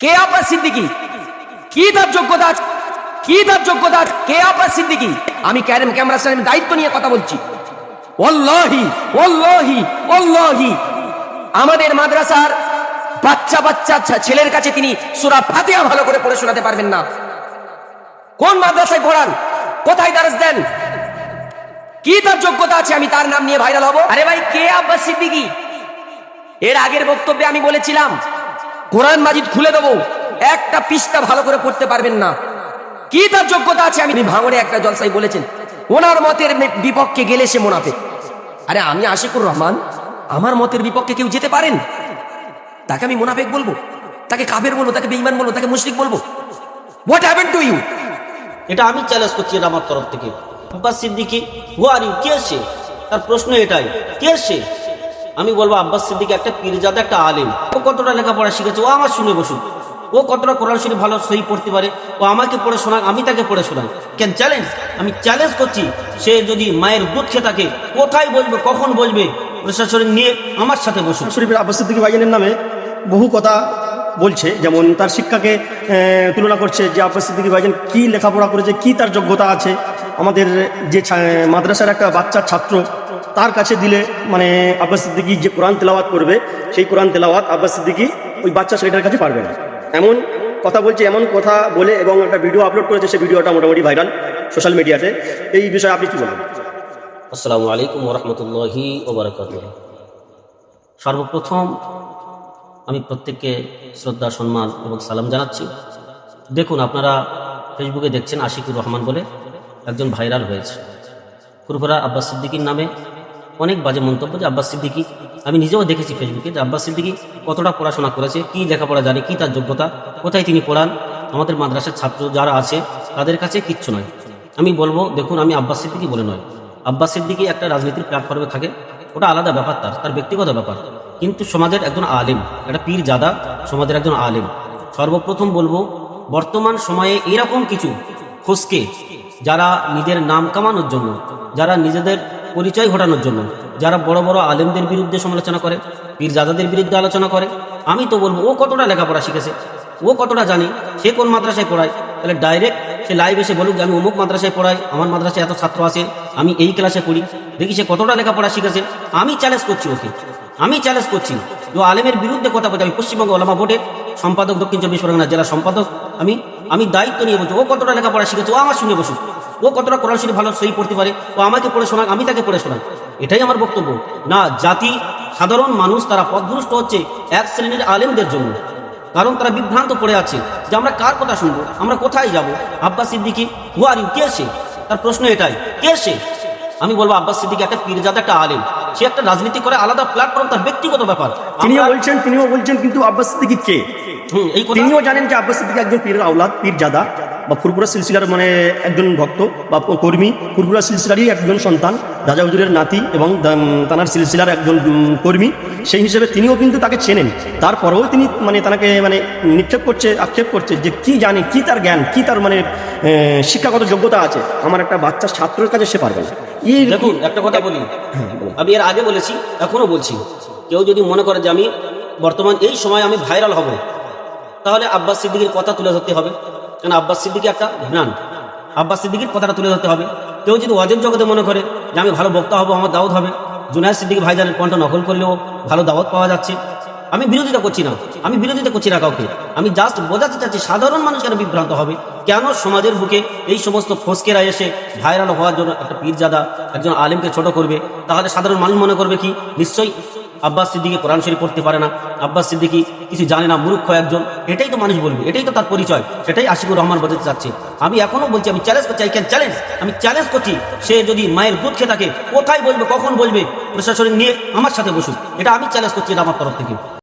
কে আপনার সিদ্দিকি? কি তার যোগ্যতা? কি তার যোগ্যতা? কে আব্বাস সিদ্দিকি? আমি ক্যারেম ক্যামেরার সামনে দায়িত্ব নিয়ে কথা বলছি। ওল্লাহি ওল্লাহি ওল্লাহি আমাদের মাদ্রাসার বাচ্চা বাচ্চা ছেলের কাছে তিনি সুরা ফাতিহা ভালো করে পড়ে শোনাতে পারবেন না। কোন মাদ্রাসায় পড়ান? কোথায় দারস দেন? কি তার যোগ্যতা আছে? আমি তার নাম নিয়ে ভাইরাল হব। আরে ভাই, কে আব্বাস সিদ্দিকি? এর আগের বক্তব্যে আমি বলেছিলাম কোরআন মাজিদ খুলে দেবো। একটা পৃষ্ঠা ভালো করে পড়তে পারবেন না। কি তার যোগ্যতা আছে? আমি ভাঙড়ে একটা জলসাই বলেছেন, ওনার মতের বিপক্ষে গেলে সে মোনাফে আরে আমি আশিকুর রহমান, আমার মতের বিপক্ষে কেউ যেতে পারেন? তাকে আমি মোনাফেক বলব, তাকে কাবের বলব, তাকে বেঈমান বলব, তাকে মুশরিক বলব। হোয়াট হ্যাপেন টু ইউ এটা আমি চ্যালেঞ্জ করছি আমার তরফ থেকে। Abbas Siddiqui who are you কে সে? তার প্রশ্ন এটাই, কে সে? আমি বলব আব্বাস সিদ্দিকি একটা পীরজাদা, একটা আলেম। ও কতটা লেখাপড়া শিখেছে, ও আমার শুনে বসুক ও কতটা কোরআন শরীফ ভালো সহি পড়তে পারে, ও আমাকে পড়ে শোনাক, আমি তাকে পড়ে শোনাই। কেন চ্যালেঞ্জ আমি চ্যালেঞ্জ করছি, সে যদি মায়ের দুধ খেয়ে থাকে, কোথায় বলবে, কখন বলবে, প্রশাসন নিয়ে আমার সাথে বসুক শরীফের আব্বাস সিদ্দিকী ভাইজানের নামে বহু কথা বলছে, যেমন তার শিক্ষাকে তুলনা করছে যে আব্বাস সিদ্দিকী ভাইজান কী লেখাপড়া করেছে, কি তার যোগ্যতা আছে। আমাদের যে মাদ্রাসার একটা বাচ্চা ছাত্র, তার কাছে দিলে মানে আব্বাস সিদ্দিকী যে কোরআন তেলাওয়াত করবে, সেই কোরআন তেলাওয়াত আব্বাস সিদ্দিকী ওই বাচ্চা ছেলেটার কাছে পারবে না। এমন কথা বলছে, এমন কথা বলে এবং একটা ভিডিও আপলোড করেছে সেই ভিডিওটা মোটামুটি ভাইরাল সোশ্যাল মিডিয়াতে এই বিষয়ে আপনি কি বলবেন আসসালামু আলাইকুম ওরহমতুল্লাহি ওবরাকাত সর্বপ্রথম আমি প্রত্যেককে শ্রদ্ধা, সম্মান এবং সালাম জানাচ্ছি। দেখুন, আপনারা ফেসবুকে দেখছেন আশিকুর রহমান বলে। একজন ভাইরাল হয়েছে। ফুরফুরা আব্বাস সিদ্দিকির নামে অনেক বাজে মন্তব্য যে আব্বাস সিদ্দিকি, আমি নিজেও দেখেছি ফেসবুকে যে আব্বাস সিদ্দিকি কতটা পড়াশোনা করেছে, কী লেখাপড়া জানে, কী তার যোগ্যতা, কোথায় তিনি পড়ান, আমাদের মাদ্রাসার ছাত্র যারা আছে তাদের কাছে কিচ্ছু নয়। আমি বলব, দেখুন, আমি আব্বাস সিদ্দিকি বলে নয়। আব্বাস সিদ্দিকি একটা রাজনীতির প্ল্যাটফর্মে থাকে, ওটা আলাদা ব্যাপার তার তার ব্যক্তিগত ব্যাপার। কিন্তু সমাজের একজন আলেম, একটা পীর জাদা, সমাজের একজন আলেম। সর্বপ্রথম বলব, বর্তমান সময়ে এরকম কিছু ফসকে যারা নিজের নাম কামানোর জন্য, যারা নিজেদের পরিচয় ঘটানোর জন্য, যারা বড় বড় আলেমদের বিরুদ্ধে সমালোচনা করে পীর জাদাদের বিরুদ্ধে আলোচনা করে, আমি তো বলব, ও কতটা লেখাপড়া শিখেছে, ও কতটা জানে, সে কোন মাদ্রাসায় পড়ায়, তাহলে ডাইরেক্ট সে লাইভ এসে বলুক যে আমি অমুক মাদ্রাসায় পড়াই, আমার মাদ্রাসায় এত ছাত্র আছে, আমি এই ক্লাসে পড়ি, দেখি সে কতটা লেখাপড়া শিখেছে, আমি চ্যালেঞ্জ করছি ওকে, আমি চ্যালেঞ্জ করছি ও আলেমের বিরুদ্ধে কথা বলছে আমি পশ্চিমবঙ্গ ওলামা বোর্ডের সম্পাদক দক্ষিণ চব্বিশ পরগনা জেলা সম্পাদক আমি আমি দায়িত্ব নিয়ে বলছি ও কতটা লেখাপড়া শিখেছে ও আমার শুনে বসুক ও কতটা কোরআন শরীফ ভালো সই পড়তে পারে ও আমাকে পড়ে শোনাক আমি তাকে পড়ে শোনাই এটাই আমার বক্তব্য। না জাতি সাধারণ মানুষ তারা পথভ্রষ্ট হচ্ছে এক শ্রেণির আলেমদের জন্য। কারণ তারা বিভ্রান্ত পড়ে আছে যে আমরা কার কথা শুনব আমরা কোথায় যাব? Abbas Siddiqui who are you কে সে? তার প্রশ্ন এটাই কে সে? আমি বলব আব্বাস সিদ্দিকি একটা পীরজাদা একটা আলেম। সে একটা রাজনীতি করে আলাদা প্ল্যাটফর্ম তার ব্যক্তিগত ব্যাপার। তিনিও বলছেন তিনিও বলছেন কিন্তু আব্বাস সিদ্দিকি কে? তিনিও জানেন যে আব্বাস সিদ্দিকী একজন পীরের আওলাদ পীর জাদা বা ফুরপুরা সিলসিলার মানে একজন ভক্ত বা কর্মী। ফুরপুরা সিলসিলারই একজন সন্তান রাজা হুজুরের নাতি এবং তানার সিলসিলার একজন কর্মী। সেই হিসেবে তিনিও কিন্তু তাকে চেনেন। তারপরেও তিনি মানে তাকে মানে নিক্ষেপ করছে আক্ষেপ করছে যে কি জানে কি তার জ্ঞান কি তার মানে শিক্ষাগত যোগ্যতা আছে। আমার একটা বাচ্চা ছাত্রের কাছে সে পারবে না। এই দেখুন একটা কথা বলি। আমি এর আগে বলেছি এখনও বলছি। কেউ যদি মনে করে যে আমি বর্তমান এই সময় আমি ভাইরাল হব তাহলে আব্বাস সিদ্দিকির কথা তুলে ধরতে হবে। কেন আব্বাস সিদ্দিকি একটা ব্র্যান্ড আব্বাস সিদ্দিকির কথাটা তুলে ধরতে হবে। কেউ যদি ওয়াজের জগতে মনে করে যে আমি ভালো বক্তা হব, আমার দাওয়াত হবে, জুনায়দ সিদ্দিকি ভাইজানের কণ্ঠ নকল করলেও ভালো দাওয়াত পাওয়া যাচ্ছে। আমি বিরোধিতা করছি না। আমি বিরোধিতা করছি না কাউকে। আমি জাস্ট বোঝাতে চাচ্ছি সাধারণ মানুষ কেন বিভ্রান্ত হবে? কেন সমাজের বুকে এই সমস্ত ফসকেরা এসে ভাইরাল হওয়ার জন্য একটা পীরজাদা একজন আলেমকে ছোট করবে? তাহলে সাধারণ মানুষ মনে করবে কি? নিশ্চয়ই আব্বাস সিদ্দিকি কোরআন শরীফ পড়তে পারে না, আব্বাস সিদ্দিকি কিছু জানে না, মূর্খ একজন, এটাই তো মানুষ বলবে, এটাই তো তার পরিচয়, সেটাই আশিকুর রহমান বোঝাতে চাচ্ছে। আমি এখনও বলছি, আমি চ্যালেঞ্জ করছি আই ক্যান চ্যালেঞ্জ আমি চ্যালেঞ্জ করছি, সে যদি মায়ের দুধ খেয়ে থাকে, কোথায় বলবে, কখন বলবে, প্রশাসনিক নিয়ে আমার সাথে বসুক, এটা আমি চ্যালেঞ্জ করছি এটা আমার তরফ থেকে।